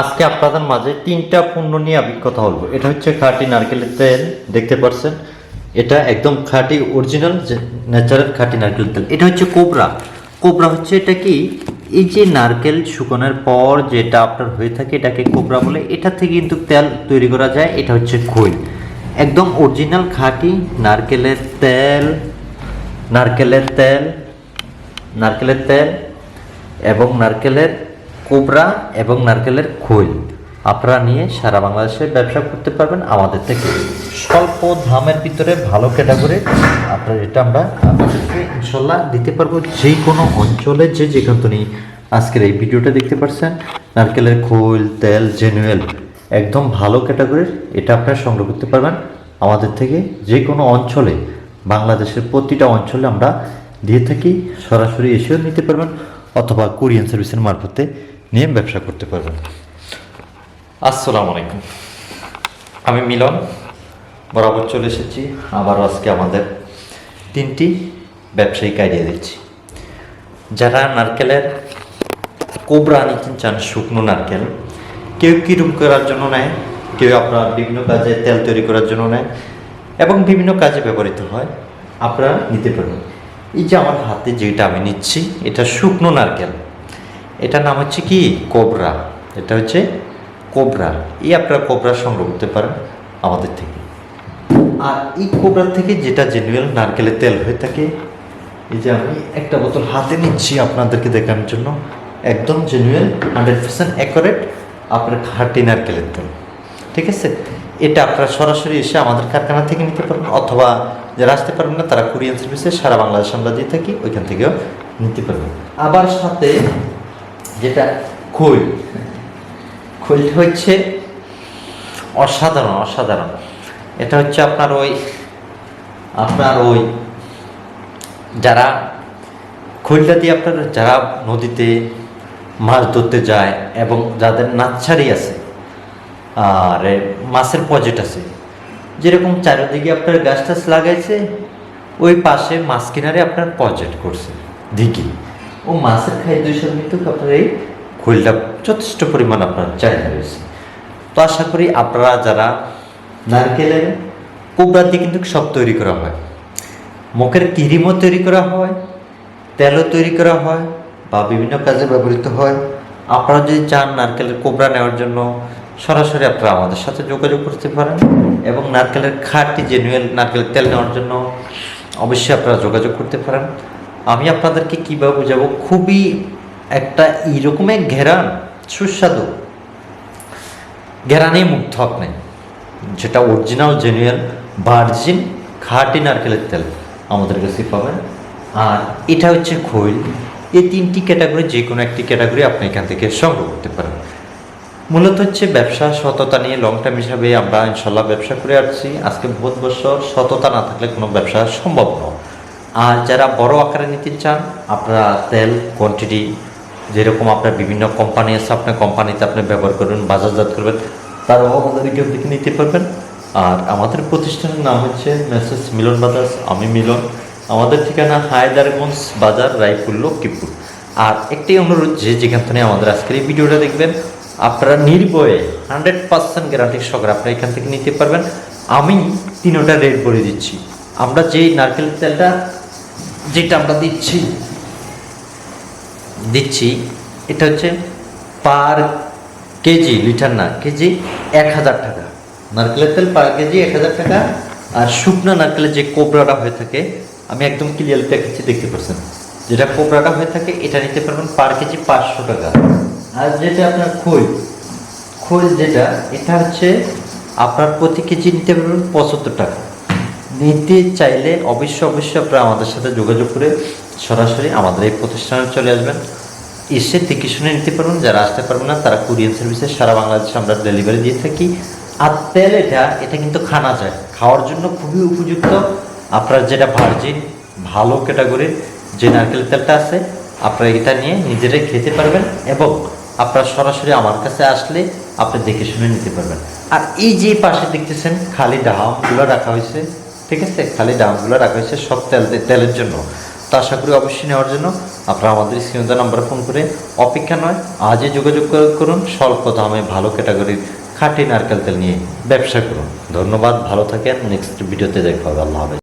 আজকে আপনাদের মাঝে তিনটা পণ্য নিয়ে আমি কথা বলব। এটা হচ্ছে খাঁটি নারকেলের তেল, দেখতে পাচ্ছেন এটা একদম খাঁটি অরিজিনাল ন্যাচারাল খাঁটি নারকেল তেল। এটা হচ্ছে কোবরা। কোবরা হচ্ছে এটা কি? এই যে নারকেল শুকানোর পর যেটা আপনার হয়ে থাকে এটাকে কোবরা বলে, এটা থেকে কিন্তু তেল তৈরি করা যায়। এটা হচ্ছে খৈল। একদম অরিজিনাল খাঁটি নারকেলের তেল নারকেলের তেল নারকেলের তেল এবং নারকেলের কোবরা এবং নারকেলের খৈল। আপনারা নিয়ে সারা বাংলাদেশে ব্যবসা করতে পারবেন আমাদের থেকে। স্বল্প দামের ভিতরে ভালো ক্যাটাগরি আপনার এটা আমরা আপনাদেরকে ইনশাল্লাহ দিতে পারব। যে কোনো অঞ্চলে যে যেখান তুমি আজকের এই ভিডিওটা দেখতে পারছেন, নারকেলের খৈল, তেল, জেনুয়েল, একদম ভালো ক্যাটাগরির এটা আপনারা সংগ্রহ করতে পারবেন আমাদের থেকে। যে কোনো অঞ্চলে, বাংলাদেশের প্রতিটা অঞ্চলে আমরা দিয়ে থাকি। সরাসরি এসেও নিতে পারবেন অথবা কোরিয়ান সার্ভিসের মারফতে নিয়ে ব্যবসা করতে পারবেন। আসসালামু আলাইকুম। আমি মিলন, বরাবর চলে এসেছি। আবার আজকে আমাদের তিনটি ব্যবসায়িক আইডিয়া দিচ্ছি। যারা নারকেলের কোবরা নিতে চান শুকনো নারকেল, কেউ কিরম করার জন্য নেয়, কেউ আপনার বিভিন্ন কাজে তেল তৈরি করার জন্য নেয় এবং বিভিন্ন কাজে ব্যবহৃত হয়, আপনারা নিতে পারবেন। এই যে আমার হাতে যেটা আমি নিচ্ছি, এটা শুকনো নারকেল। এটার নাম হচ্ছে কি? কোবরা। এটা হচ্ছে কোবরা। এই আপনারা কোবরা সংগ্রহ করতে পারেন আমাদের থেকে। আর এই কোবরা থেকে যেটা জেনুয়েল নারকেলের তেল হয়ে থাকে, এই যে আমি একটা বোতল হাতে নিচ্ছি আপনাদেরকে দেখানোর জন্য, একদম জেনুয়েল হান্ড্রেড পার্সেন্ট অ্যাকোরেট আপনার খাঁটি নারকেলের তেল। ঠিক আছে? এটা আপনারা সরাসরি এসে আমাদের কারখানা থেকে নিতে পারবেন, অথবা যারা আসতে পারবেন না, তারা কুরিয়ান সার্ভিসে সারা বাংলাদেশ আমরা দিয়ে থাকি, ওইখান থেকেও নিতে পারবেন। আবার সাথে যেটা খৈল। খৈলটা হচ্ছে অসাধারণ অসাধারণ। এটা হচ্ছে আপনার ওই আপনার ওই যারা খৈলটা দিয়ে আপনার যারা নদীতে মাছ ধরতে যায় এবং যাদের নাচ্ছারি আছে, আর মাছের পজেট আছে, যেরকম চারিদিকে আপনার গাছ টাছ লাগাইছে, ওই পাশে মাছ কিনারে আপনার পজেট করছে, দিঘি। ও মাছের খাদ্য হিসাবে কিন্তু আপনার এই খৈলটা যথেষ্ট পরিমাণ আপনার চাহিদা রয়েছে। তো আশা করি আপনারা যারা নারকেলের কোবরা দিয়ে কিন্তু সব তৈরি করা হয়। মুখের ক্রিমও তৈরি করা হয়, তেলও তৈরি করা হয় বা বিভিন্ন কাজে ব্যবহৃত হয়। আপনারা যদি চান নারকেলের কোবরা নেওয়ার জন্য, সরাসরি আপনারা আমাদের সাথে যোগাযোগ করতে পারেন এবং নারকেলের খাঁটি জেনুয়েল নারকেলের তেল নেওয়ার জন্য অবশ্যই আপনারা যোগাযোগ করতে পারেন। আমি আপনাদেরকে কীভাবে বোঝাবো? খুবই একটা এইরকমের ঘেরান, সুস্বাদু। ঘেরানেই মুগ্ধ আপনি। যেটা অরিজিনাল জেনুয়েল ভার্জিন খাঁটি নারকেলের তেল আমাদের কাছে পাবেন। আর এটা হচ্ছে খৈল। এই তিনটি ক্যাটাগরি যে কোনো একটি ক্যাটাগরি আপনি এখান থেকে সংগ্রহ করতে পারেন। মূলত হচ্ছে ব্যবসা, সততা নিয়ে লং টার্ম হিসাবে আমরা ইনশাল্লাহ ব্যবসা করে আসছি। আজকে বহুত বছর সততা না থাকলে কোনো ব্যবসা সম্ভব নয়। আর যারা বড় আকারে নিতে চান, আপনারা তেল কোয়ান্টিটি যেরকম আপনার বিভিন্ন কোম্পানি আছে আপনার কোম্পানিতে আপনি ব্যবহার করবেন, বাজারজাত করবেন তারাও আমাদের এখান থেকে নিতে পারবেন। আর আমাদের প্রতিষ্ঠানের নাম হচ্ছে মেসেজ মিলন বাজার আমি মিলন। আমাদের ঠিকানা হায়দারগঞ্জ বাজার, রায়পুর, লক্ষ্মীপুর। আর একটি অনুরোধ, যে যেখান থেকে আমাদের আজকের এই ভিডিওটা দেখবেন, আপনারা নির্ভয়ে হান্ড্রেড পার্সেন্ট গ্যারান্টি সহকারে আপনারা এখান থেকে নিতে পারবেন। আমি তিনোটা রেট বলে দিচ্ছি। আমরা যেই নারকেল তেলটা যেটা আমরা দিচ্ছি দিচ্ছি, এটা হচ্ছে পার কেজি, লিটার না, কেজি এক হাজার টাকা। নারকেলের তেল পার কেজি এক হাজার টাকা, আর শুকনো নারকেলের যে কোবরাটা হয়ে থাকে, আমি একদম ক্লিয়ার দেখাচ্ছি, দেখতে পাচ্ছেন? যেটা কোবরাটা হয়ে থাকে, এটা নিতে পারবেন পার কেজি পাঁচশো টাকা। আর যেটা আপনার খোল খোল যেটা, এটা হচ্ছে আপনার প্রতি কেজি নিতে পারবেন পঁচাত্তর টাকা। নিতে চাইলে অবশ্যই অবশ্যই আপনারা আমাদের সাথে যোগাযোগ করে সরাসরি আমাদের এই প্রতিষ্ঠানে চলে আসবেন। এসে দেখে শুনে নিতে পারবেন, যারা আসতে পারবেন না, তারা কুরিয়ার সার্ভিসে সারা বাংলাদেশে আমরা ডেলিভারি দিয়ে থাকি। আর তেল এটা এটা কিন্তু খানা যায় খাওয়ার জন্য খুবই উপযুক্ত। আপনার যেটা ভার্জিন ভালো ক্যাটাগরির যে নারকেল তেলটা আছে, আপনারা এটা নিয়ে নিজেরাই খেতে পারবেন এবং আপনারা সরাসরি আমার কাছে আসলে আপনি দেখে শুনে নিতে পারবেন। আর এই যে পাশে দেখতেছেন, খালি ডামগুলো রাখা হয়েছে। ঠিক আছে? খালি ডামগুলো রাখা হয়েছে সব তেল তেলের জন্য। তো আশা করি অবশ্যই নেওয়ার জন্য আপনারা আমাদের স্ক্রিনে নাম্বারে ফোন করে অপেক্ষা নয়, আজই যোগাযোগ করুন, স্বল্প দামে ভালো ক্যাটাগরির খাঁটি নারকেল তেল নিয়ে ব্যবসা করুন। ধন্যবাদ, ভালো থাকেন, নেক্সট ভিডিওতে দেখা হবে। আল্লাহ হাফেজ।